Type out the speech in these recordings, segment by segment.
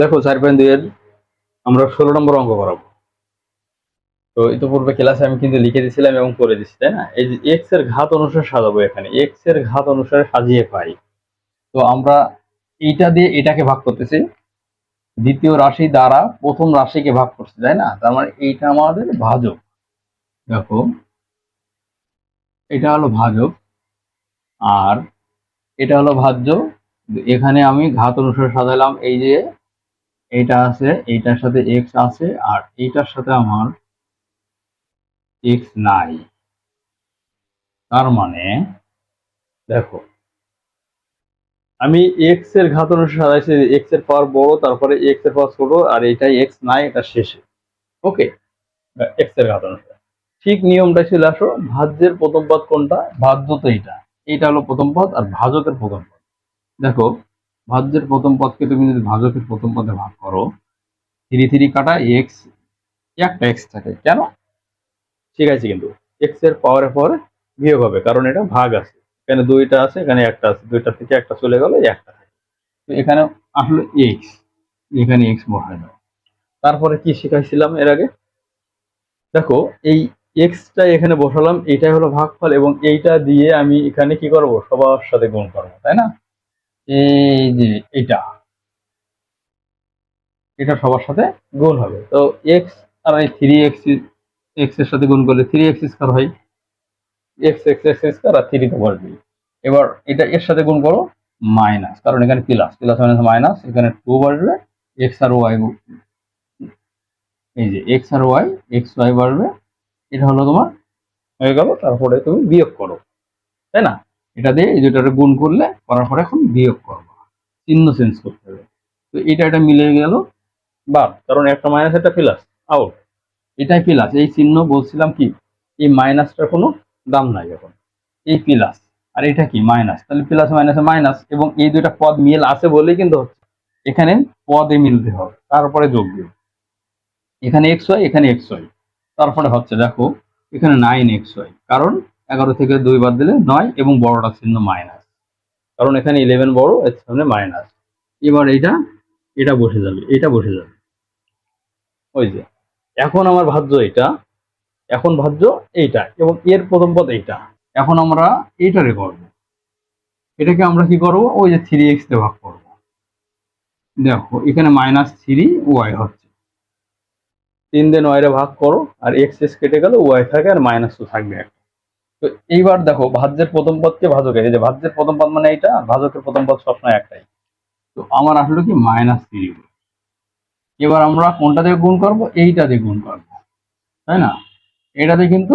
দেখো, চার পয়েন্ট দুই এর আমরা ষোলো নম্বর অঙ্ক করাবো। তো ইতিপূর্বে ক্লাসে আমি কিন্তু লিখে দিয়েছিলাম এবং করে দিচ্ছি তাই না? এই যে এক্সের ঘাত অনুসারে সাজাবো এখানে। এক্সের ঘাত অনুসারে সাজিয়ে পাই। তো আমরা এইটা দিয়ে এটাকে ভাগ করতেছি। দ্বিতীয় রাশি দ্বারা প্রথম রাশিকে ভাগ করছি, তাই না? তার মানে এইটা আমাদের ভাজক। দেখো, এটা হলো ভাজক আর এটা হলো ভাজ্য। এখানে আমি ঘাত অনুসারে সাজালাম এই যে এইটা আছে, এইটার সাথে এক্স আছে, আর এইটার সাথে আমার এক্স নাই। তার মানে দেখো, আমি এক্সের ঘাত অনুসারে এক্সের পাওয়ার বড়, তারপরে এক্সের পাওয়ার ছোট, আর এটাই এক্স নাই, এটা শেষে। ওকে এক্সের ঘাত অনুসারে। ঠিক নিয়মটা ছিল আসো, ভাজ্যের প্রথম পদ কোনটা? ভাজ্য তো এইটা। এইটা হলো প্রথম পদ, আর ভাজকের প্রথম পদ। দেখো ভাজ্যের প্রথম পদকে তুমি যদি ভাজকের প্রথম পদে ভাগ করো, থ্রি থ্রি কাটা এক্স একটা এক্স থাকে। কেন? ঠিক আছে কিন্তু এক্সের পাওয়ারে পরে বিয়োগ হবে, কারণ এটা ভাগ আছে। এখানে দুইটা আছে, এখানে একটা আছে। দুইটা থেকে একটা চলে গেল একটা থাকে। তো এখানে আসলে এক্স এখানে এক্স বসায় না। তারপরে কি শিখাইছিলাম এর আগে? দেখো, এই এক্সটা এখানে বসালাম এটাই হলো ভাগফল এবং এইটা দিয়ে আমি এখানে কি করব? সবার সাথে গুণ করব, তাই না? এই যে এটা এটা সবার সাথে গুণ হবে। তো এক্স আর এই থ্রি এক্স এক্সের সাথে গুণ করলে থ্রি এক্স স্কোয়ার হয়। এক্স এক্স এক্স স্কোয়ার আর থ্রি তো বসবে এবার এটা এর সাথে গুণ করো মাইনাস কারণ এখানে প্লাস প্লাস মাইনাস মাইনাস এখানে টু বাড়বে এক্স আর ওয়াই এই যে এক্স আর ওয়াই এক্স ওয়াই বাড়বে, এটা হলো তোমার হয়ে গেল, তারপরে তুমি বিয়োগ করো। তাই না? এটা দিয়ে এই দুটারে গুণ করলে করার পরে এখন বিয়োগ করব। চিহ্ন চেঞ্জ করতে হবে। তো এটা এটা মিলে গেল, বাদ। কারণ একটা মাইনাস একটা প্লাস আউট এটাই প্লাস এই চিহ্ন বলছিলাম কি? এই মাইনাসটার কোনো দাম নাই এখন। এই প্লাস আর এটা কি? মাইনাস তাহলে প্লাস মাইনাসে মাইনাস এবং এই দুইটা পদ মিল আছে বলেই কিন্তু হচ্ছে। এখানে পদে মিলতে হবে। তারপরে যোগ দিও। এখানে এক্স ওয়াই এখানে এক্স ওয়াই তারপরে হচ্ছে দেখো, এখানে নাইন এক্স ওয়াই কারণ এগারো থেকে দুই বাদ দিলে নয় এবং বড়টা চিহ্ন মাইনাস কারণ এখানে ইলেভেন বড়, এর সামনে মাইনাস এবার এইটা, এটা বসে যাবে, এটা বসে যাবে। ওই যে, এখন আমার ভাজ্য এটা এখন ভাজ্য এইটা এবং এর প্রথম পদ এইটা। এখন আমরা এইটারে করব। এটাকে আমরা কি করব? ওই যে থ্রি এক্স দিয়ে ভাগ করব। দেখো, এখানে মাইনাস থ্রি ওয়াই হচ্ছে। তিন দিন নয় রে ভাগ করো, আর এক্স এক্স কেটে গেলে ওয়াই থাকে আর মাইনাস টু থাকবে একটা। তো এইবার দেখো ভাজ্যের প্রথম পদকে ভাজকের এই যে ভাজ্যের প্রথম পদ মানে এইটা ভাজকের প্রথম পদ সবসময় একটাই। তো আমার আসলে কি মাইনাস থ্রি এবার আমরা কোনটা দিয়ে গুণ করব? এইটা দিয়ে গুণ করব। তাই না? এটাতে কিন্তু,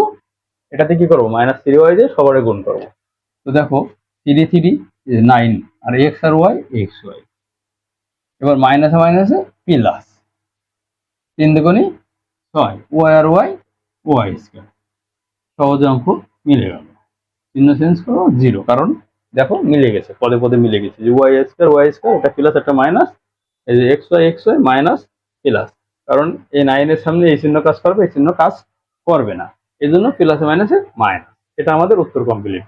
এটাতে কি করব? মাইনাস থ্রি ওয়াই দিয়ে সবারে গুণ করব। তো দেখো থ্রি থ্রি নাইন আর এক্স আর ওয়াই এক্স ওয়াই এবার মাইনাসে মাইনাসে প্লাস তিন দুগুণি ছয় ওয়াই আর ওয়াই ওয়াই স্কোয়ার সহজে অঙ্ক। মিলে গেল। চিহ্ন চেঞ্জ করো জিরো কারণ দেখো মিলে গেছে, পদে পদে মিলে গেছে। যে ওয়াই স্কোয়ার ওয়াই স্কোয়ার এটা প্লাস একটা মাইনাস এই যে x y x y minus plus কারণ এই নাইনের সামনে এই চিহ্ন কাজ করবে, এই চিহ্ন কাজ করবে না। এই জন্য প্লাসে মাইনাসে মাইনাস এটা আমাদের উত্তর কমপ্লিট